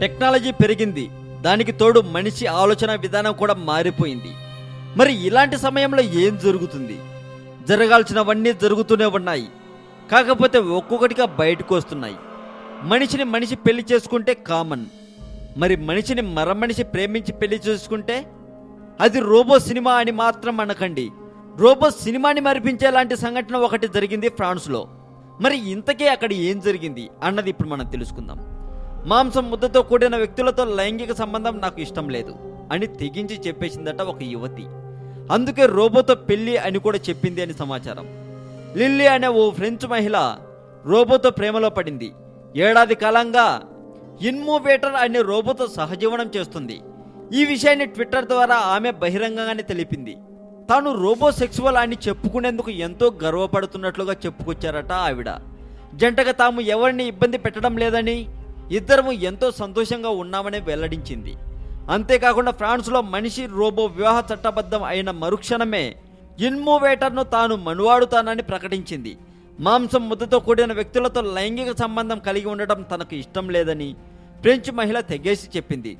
Technology పెరిగింది. దానికి తోడు మనిషి ఆలోచన విధానం కూడా మారిపోయింది. మరి ఇలాంటి సమయంలో ఏం జరుగుతుంది? జరగాల్సినవన్నీ జరుగుతూనే ఉన్నాయి. కాకపోతే ఒక్కొక్కటిగా బయటకు వస్తున్నాయి. మనిషిని మనిషి పెళ్ళి చేసుకుంటే కామన్. మరి మనిషిని మర మనిషి ప్రేమించి పెళ్ళి చేసుకుంటే? అది రోబో సినిమా అని మాత్రం అనకండి. రోబో సినిమాని మరిపించేలాంటి సంఘటన ఒకటి జరిగింది ఫ్రాన్స్లో. మరి ఇంతకీ అక్కడ ఏం జరిగింది? అన్నది ఇప్పుడు మనం తెలుసుకుందాం. మాంసం ముద్దతో కూడిన వ్యక్తులతో లైంగిక సంబంధం నాకు ఇష్టం లేదు అని తెగించి చెప్పేసిందట ఒక యువతి. అందుకే రోబోతో పెళ్ళి అని కూడా చెప్పింది అని సమాచారం. లిల్లీ అనే ఓ ఫ్రెంచ్ మహిళ రోబోతో ప్రేమలో పడింది. ఏడాది కాలంగా ఇన్మోవేటర్ అనే రోబోతో సహజీవనం చేస్తుంది. ఈ విషయాన్ని ట్విట్టర్ ద్వారా ఆమె బహిరంగంగానే తెలిపింది. తాను రోబో సెక్సువల్ అని చెప్పుకునేందుకు ఎంతో గర్వపడుతున్నట్లుగా చెప్పుకొచ్చారట ఆవిడ. జంటగా తాము ఎవరిని ఇబ్బంది పెట్టడం లేదని ఇద్దరము ఎంతో సంతోషంగా ఉన్నామని వెల్లడించింది. అంతేకాకుండా ఫ్రాన్స్లో మనిషి రోబో వివాహ చట్టబద్ధం అయిన మరుక్షణమే ఇన్మోవేటర్ను తాను మనువాడుతానని ప్రకటించింది. మాంసం ముద్దతో కూడిన వ్యక్తులతో లైంగిక సంబంధం కలిగి ఉండటం తనకు ఇష్టం లేదని ఫ్రెంచ్ మహిళ తెగేసి చెప్పింది.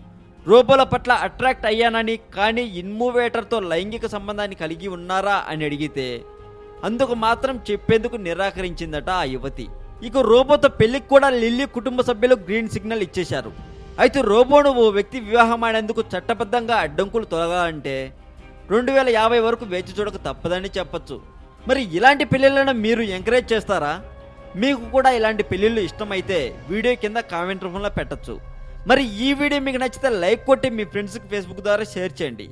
రోబోల పట్ల అట్రాక్ట్ అయ్యానని కానీ ఇన్మూవేటర్తో లైంగిక సంబంధాన్ని కలిగి ఉన్నారా అని అడిగితే అందుకు మాత్రం చెప్పేందుకు నిరాకరించిందట ఆ యువతి. ఇక రోబోతో పెళ్ళికి కూడా లిల్లీ కుటుంబ సభ్యులు గ్రీన్ సిగ్నల్ ఇచ్చేశారు. అయితే రోబోను ఓ వ్యక్తి వివాహం ఆడేందుకు చట్టబద్ధంగా అడ్డంకులు తొలగాలంటే రెండు వేల యాభై వరకు వేచి చూడక తప్పదని చెప్పచ్చు. మరి ఇలాంటి పెళ్ళిళ్ళను మీరు ఎంకరేజ్ చేస్తారా? మీకు కూడా ఇలాంటి పెళ్ళిళ్ళు ఇష్టమైతే వీడియో కింద కామెంట్ రూపంలో పెట్టచ్చు. మరి ఈ వీడియో మీకు నచ్చితే లైక్ కొట్టి మీ ఫ్రెండ్స్కి ఫేస్బుక్ ద్వారా షేర్ చేయండి.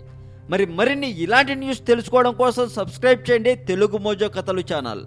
మరి మరిన్ని ఇలాంటి న్యూస్ తెలుసుకోవడం కోసం సబ్స్క్రైబ్ చేయండి తెలుగు మోజో కథలు ఛానల్.